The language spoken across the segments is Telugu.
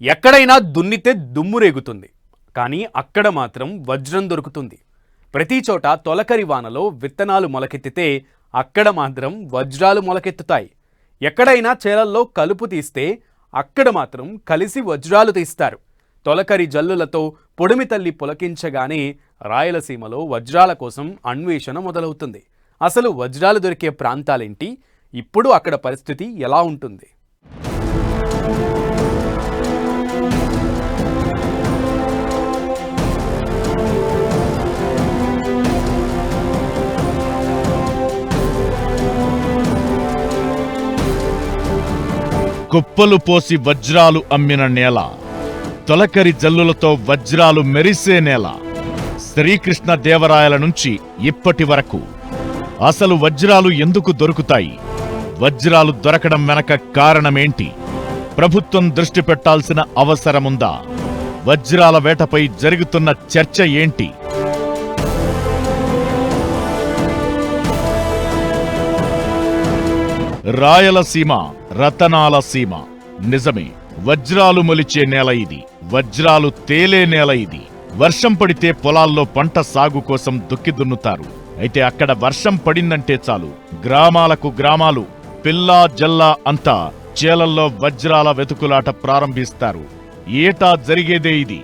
ఎక్కడైనా దున్నితే దుమ్ము రేగుతుంది కానీ అక్కడ మాత్రం వజ్రం దొరుకుతుంది. ప్రతి చోట తొలకరి వానలో విత్తనాలు మొలకెత్తితే అక్కడ మాత్రం వజ్రాలు మొలకెత్తుతాయి. ఎక్కడైనా చేలల్లో కలుపు తీస్తే అక్కడ మాత్రం కలిసి వజ్రాలు తీస్తారు. తొలకరి జల్లులతో పొడిమి తల్లి పులకించగానే రాయలసీమలో వజ్రాల కోసం అన్వేషణ మొదలవుతుంది. అసలు వజ్రాలు దొరికే ప్రాంతాలేంటి? ఇప్పుడు అక్కడ పరిస్థితి ఎలా ఉంటుంది? కుప్పలు పోసి వజ్రాలు అమ్మిన నేల తొలకరి జల్లులతో వజ్రాలు మెరిసే నేల శ్రీకృష్ణ దేవరాయల నుంచి ఇప్పటి వరకు. అసలు వజ్రాలు ఎందుకు దొరుకుతాయి? వజ్రాలు దొరకడం వెనక కారణమేంటి? ప్రభుత్వం దృష్టి పెట్టాల్సిన అవసరముందా? వజ్రాల వేటపై జరుగుతున్న చర్చ ఏంటి? రాయలసీమ రతనాల సీమ. నిజమే వజ్రాలు మొలిచే నేల ఇది. వజ్రాలు తేలే నేల ఇది. వర్షం పడితే పొలాల్లో పంట సాగు కోసం దుక్కి దున్నుతారు. అయితే అక్కడ వర్షం పడిందంటే చాలు. గ్రామాలకు గ్రామాలు పిల్లా జల్లా అంతా చేలల్లో వజ్రాల వెతుకులాట ప్రారంభిస్తారు. ఏటా జరిగేదే ఇది?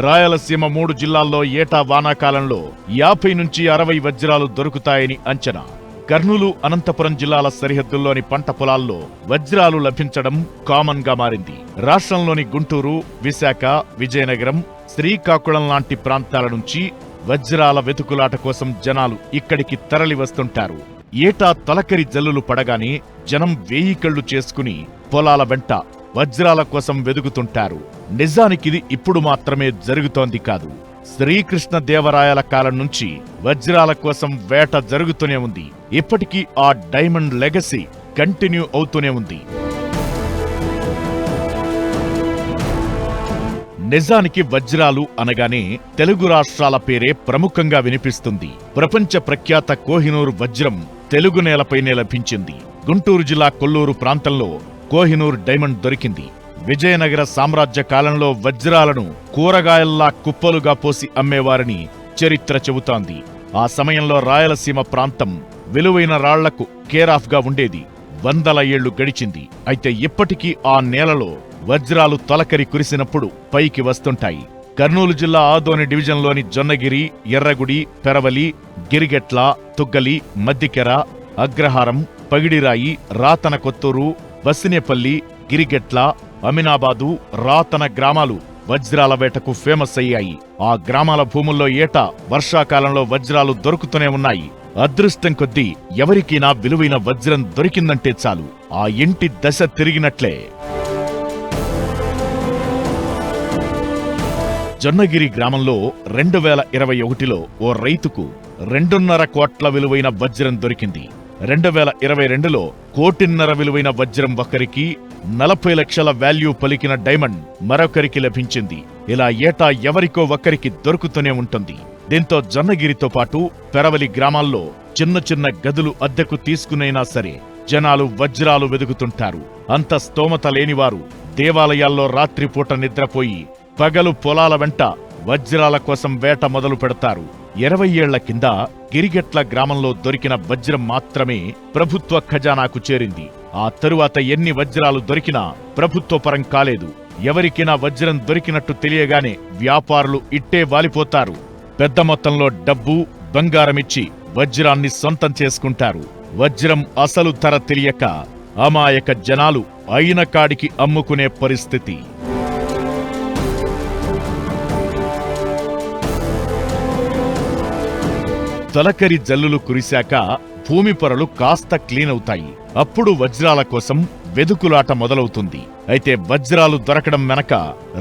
రాయలసీమ మూడు జిల్లాల్లో ఏటా వానాకాలంలో యాభై నుంచి అరవై వజ్రాలు దొరుకుతాయని అంచనా. కర్నూలు అనంతపురం జిల్లాల సరిహద్దుల్లోని పంట పొలాల్లో వజ్రాలు లభించడం కామన్గా మారింది. రాష్ట్రంలోని గుంటూరు విశాఖ విజయనగరం శ్రీకాకుళం లాంటి ప్రాంతాల నుంచి వజ్రాల వెతుకులాట కోసం జనాలు ఇక్కడికి తరలి వస్తుంటారు. ఏటా తలకరి జల్లులు పడగానే జనం వేయి కళ్ళు చేసుకుని పొలాల వెంట వజ్రాల కోసం వెదుగుతుంటారు నిజానికిది ఇప్పుడు మాత్రమే జరుగుతోంది కాదు. శ్రీకృష్ణ దేవరాయల కాలం నుంచి వజ్రాల కోసం వేట జరుగుతూనే ఉంది. ఇప్పటికీ ఆ డైమండ్ లెగసీ కంటిన్యూ అవుతూనే ఉంది. నిజానికి వజ్రాలు అనగానే తెలుగు రాష్ట్రాల పేరే ప్రముఖంగా వినిపిస్తుంది. ప్రపంచ ప్రఖ్యాత కోహినూరు వజ్రం తెలుగు నేలపైనే లభించింది. గుంటూరు జిల్లా కొల్లూరు ప్రాంతంలో కోహినూర్ డైమండ్ దొరికింది. విజయనగర సామ్రాజ్య కాలంలో వజ్రాలను కూరగాయల్లా కుప్పలుగా పోసి అమ్మేవారని చరిత్ర చెబుతాంది. ఆ సమయంలో రాయలసీమ ప్రాంతం విలువైన రాళ్ళకు కేరాఫ్గా ఉండేది. వందల ఏళ్ళు గడిచింది. అయితే ఇప్పటికీ ఆ నేలలో వజ్రాలు తొలకరి కురిసినప్పుడు పైకి వస్తుంటాయి. కర్నూలు జిల్లా ఆదోని డివిజన్లోని జొన్నగిరి ఎర్రగుడి పెరవలి గిరిగెట్ల తుగ్గలి మద్దికెర అగ్రహారం పగిడిరాయి రాతన కొత్తూరు బసినేపల్లి గిరిగెట్ల అమినాబాదు రాతన గ్రామాలు వజ్రాల వేటకు ఫేమస్ అయ్యాయి. ఆ గ్రామాల భూముల్లో ఏటా వర్షాకాలంలో వజ్రాలు దొరుకుతూనే ఉన్నాయి. అదృష్టం కొద్దీ ఎవరికైనా విలువైన వజ్రం దొరికిందంటే చాలు. ఆ ఇంటి దశ తిరిగినట్లే. జొన్నగిరి గ్రామంలో రెండు వేల ఇరవై ఒకటిలో ఓ రైతుకు రెండున్నర కోట్ల విలువైన వజ్రం దొరికింది. రెండు వేల ఇరవై రెండులో కోటిన్నర విలువైన వజ్రం ఒకరికి నలభై లక్షల వాల్యూ పలికిన డైమండ్ మరొకరికి లభించింది. ఇలా ఏటా ఎవరికో ఒకరికి దొరుకుతూనే ఉంటుంది. దీంతో జొన్నగిరితో పాటు పెరవలి గ్రామాల్లో చిన్న చిన్న గదులు అద్దెకు తీసుకునైనా సరే జనాలు వజ్రాలు వెదుకుతుంటారు. అంత స్తోమత లేనివారు దేవాలయాల్లో రాత్రిపూట నిద్రపోయి పగలు పొలాల వెంట వజ్రాల కోసం వేట మొదలు పెడతారు ఇరవై ఏళ్ళ కింద గిరిగెట్ల గ్రామంలో దొరికిన వజ్రం మాత్రమే ప్రభుత్వ ఖజానాకు చేరింది. ఆ తరువాత ఎన్ని వజ్రాలు దొరికినా ప్రభుత్వ పరం కాలేదు. ఎవరికైనా వజ్రం దొరికినట్టు తెలియగానే వ్యాపారులు ఇట్టే వాలిపోతారు. పెద్ద మొత్తంలో డబ్బు బంగారమిచ్చి వజ్రాన్ని సొంతం చేసుకుంటారు. వజ్రం అసలు ధర తెలియక అమాయక జనాలు అయిన కాడికి అమ్ముకునే పరిస్థితి. తొలకరి జల్లులు కురిశాక భూమి పొరలు కాస్త క్లీన్ అవుతాయి. అప్పుడు వజ్రాల కోసం వెదుకులాట మొదలవుతుంది. అయితే వజ్రాలు దొరకడం వెనక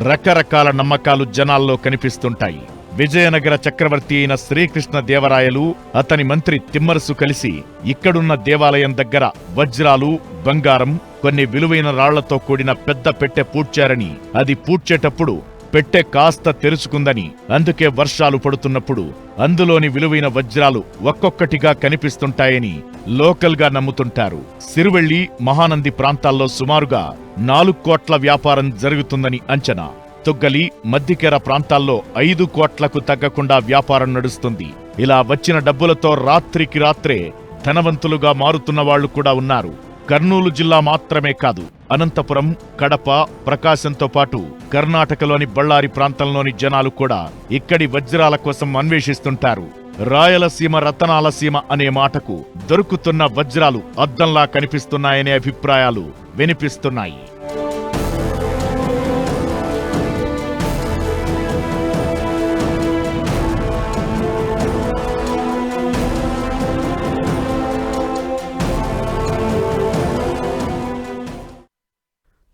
రకరకాల నమ్మకాలు జనాల్లో కనిపిస్తుంటాయి. విజయనగర చక్రవర్తి అయిన శ్రీకృష్ణ దేవరాయలు అతని మంత్రి తిమ్మరసు కలిసి ఇక్కడున్న దేవాలయం దగ్గర వజ్రాలు బంగారం కొన్ని విలువైన రాళ్ళతో కూడిన పెద్ద పెట్టె పూడ్చారని అది పూడ్చేటప్పుడు పెట్టె కాస్త తెరుచుకుందని అందుకే వర్షాలు పడుతున్నప్పుడు అందులోని విలువైన వజ్రాలు ఒక్కొక్కటిగా కనిపిస్తుంటాయని లోకల్గా నమ్ముతుంటారు. సిరువెళ్ళి మహానంది ప్రాంతాల్లో సుమారుగా నాలుగు కోట్ల వ్యాపారం జరుగుతుందని అంచనా. తుగ్గలి మద్దికెర ప్రాంతాల్లో ఐదు కోట్లకు తగ్గకుండా వ్యాపారం నడుస్తుంది. ఇలా వచ్చిన డబ్బులతో రాత్రికి రాత్రే ధనవంతులుగా మారుతున్న వాళ్ళు కూడా ఉన్నారు. కర్నూలు జిల్లా మాత్రమే కాదు అనంతపురం కడప ప్రకాశంతో పాటు కర్ణాటకలోని బళ్ళారి ప్రాంతంలోని జనాలు కూడా ఇక్కడి వజ్రాల కోసం అన్వేషిస్తుంటారు. రాయలసీమ రతనాలసీమ అనే మాటకు దొరుకుతున్న వజ్రాలు అద్దంలా కనిపిస్తున్నాయనే అభిప్రాయాలు వినిపిస్తున్నాయి.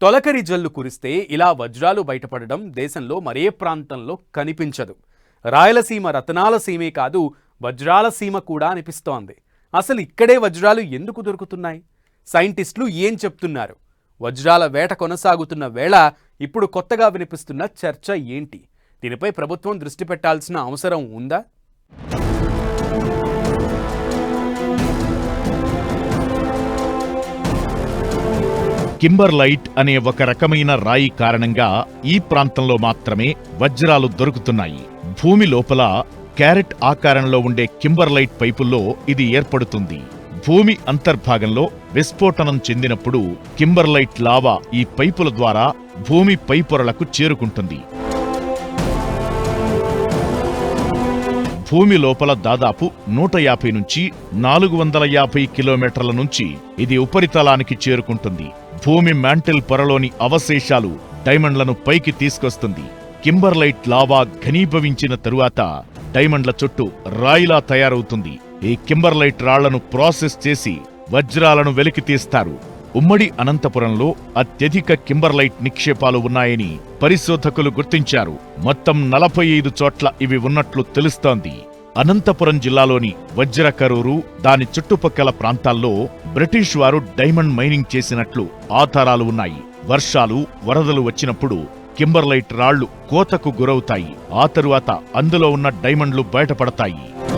తొలకరి జల్లు కురిస్తే ఇలా వజ్రాలు బయటపడడం దేశంలో మరే ప్రాంతంలో కనిపించదు. రాయలసీమ రతనాల సీమే కాదు వజ్రాల సీమ కూడా అనిపిస్తోంది. అసలు ఇక్కడే వజ్రాలు ఎందుకు దొరుకుతున్నాయి? సైంటిస్టులు ఏం చెప్తున్నారు? వజ్రాల వేట కొనసాగుతున్న వేళ ఇప్పుడు కొత్తగా వినిపిస్తున్న చర్చ ఏంటి? దీనిపై ప్రభుత్వం దృష్టి పెట్టాల్సిన అవసరం ఉందా? కింబర్లైట్ అనే ఒక రకమైన రాయి కారణంగా ఈ ప్రాంతంలో మాత్రమే వజ్రాలు దొరుకుతున్నాయి. భూమి లోపల క్యారెట్ ఆకారంలో ఉండే కింబర్లైట్ పైపుల్లో ఇది ఏర్పడుతుంది. భూమి అంతర్భాగంలో విస్ఫోటనం చెందినప్పుడు కింబర్లైట్ లావా ఈ పైపుల ద్వారా భూమి పైపొరలకు చేరుకుంటుంది. భూమి లోపల దాదాపు నూట యాభై నుంచి నాలుగు వందల యాభై కిలోమీటర్ల నుంచి ఇది ఉపరితలానికి చేరుకుంటుంది. భూమి మ్యాంటిల్ పొరలోని అవశేషాలు డైమండ్లను పైకి తీసుకొస్తుంది. కింబర్లైట్ లావా ఘనీభవించిన తరువాత డైమండ్ల చుట్టూ రాయిలా తయారవుతుంది. ఈ కింబర్లైట్ రాళ్ళను ప్రాసెస్ చేసి వజ్రాలను వెలికి తీస్తారు. ఉమ్మడి అనంతపురంలో అత్యధిక కింబర్లైట్ నిక్షేపాలు ఉన్నాయని పరిశోధకులు గుర్తించారు. మొత్తం నలభై ఐదు చోట్ల ఇవి ఉన్నట్లు తెలుస్తోంది. అనంతపురం జిల్లాలోని వజ్రకరూరు దాని చుట్టుపక్కల ప్రాంతాల్లో బ్రిటిష్ వారు డైమండ్ మైనింగ్ చేసినట్లు ఆధారాలు ఉన్నాయి. వర్షాలు వరదలు వచ్చినప్పుడు కింబర్లైట్ రాళ్ళు కోతకు గురవుతాయి. ఆ తరువాత అందులో ఉన్న డైమండ్లు బయటపడతాయి.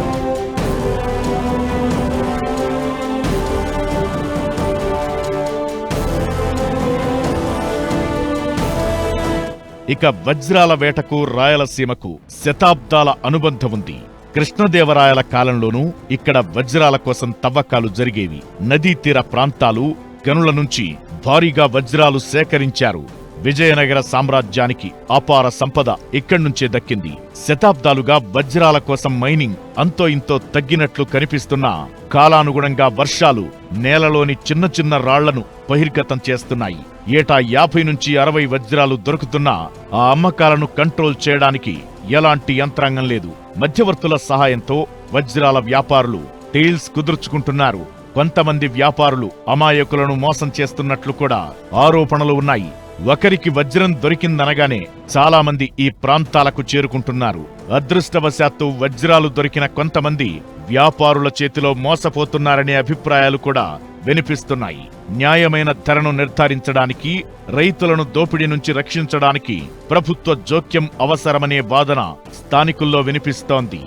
ఇక వజ్రాల వేటకు రాయలసీమకు శతాబ్దాల అనుబంధం ఉంది. కృష్ణదేవరాయల కాలంలోనూ ఇక్కడ వజ్రాల కోసం తవ్వకాలు జరిగేవి. నదీ తీర ప్రాంతాలు గనుల నుంచి భారీగా వజ్రాలు సేకరించారు. విజయనగర సామ్రాజ్యానికి అపార సంపద ఇక్కడ్నుంచే దక్కింది. శతాబ్దాలుగా వజ్రాల కోసం మైనింగ్ అంతో ఇంతో తగ్గినట్లు కనిపిస్తున్నా కాలానుగుణంగా వర్షాలు నేలలోని చిన్న చిన్న రాళ్ళను బహిర్గతం చేస్తున్నాయి. ఏటా యాభై నుంచి అరవై వజ్రాలు దొరుకుతున్నా ఆ అమ్మకాలను కంట్రోల్ చేయడానికి ఎలాంటి యంత్రాంగం లేదు. మధ్యవర్తుల సహాయంతో వజ్రాల వ్యాపారులు డీల్స్ కుదుర్చుకుంటున్నారు. కొంతమంది వ్యాపారులు అమాయకులను మోసం చేస్తున్నట్లు కూడా ఆరోపణలు ఉన్నాయి. ఒకరికి వజ్రం దొరికిందనగానే చాలామంది ఈ ప్రాంతాలకు చేరుకుంటున్నారు. అదృష్టవశాత్తు వజ్రాలు దొరికిన కొంతమంది వ్యాపారుల చేతిలో మోసపోతున్నారనే అభిప్రాయాలు కూడా వినిపిస్తున్నాయి. న్యాయమైన ధరను నిర్ధారించడానికి రైతులను దోపిడీ నుంచి రక్షించడానికి ప్రభుత్వ జోక్యం అవసరమనే వాదన స్థానికుల్లో వినిపిస్తోంది.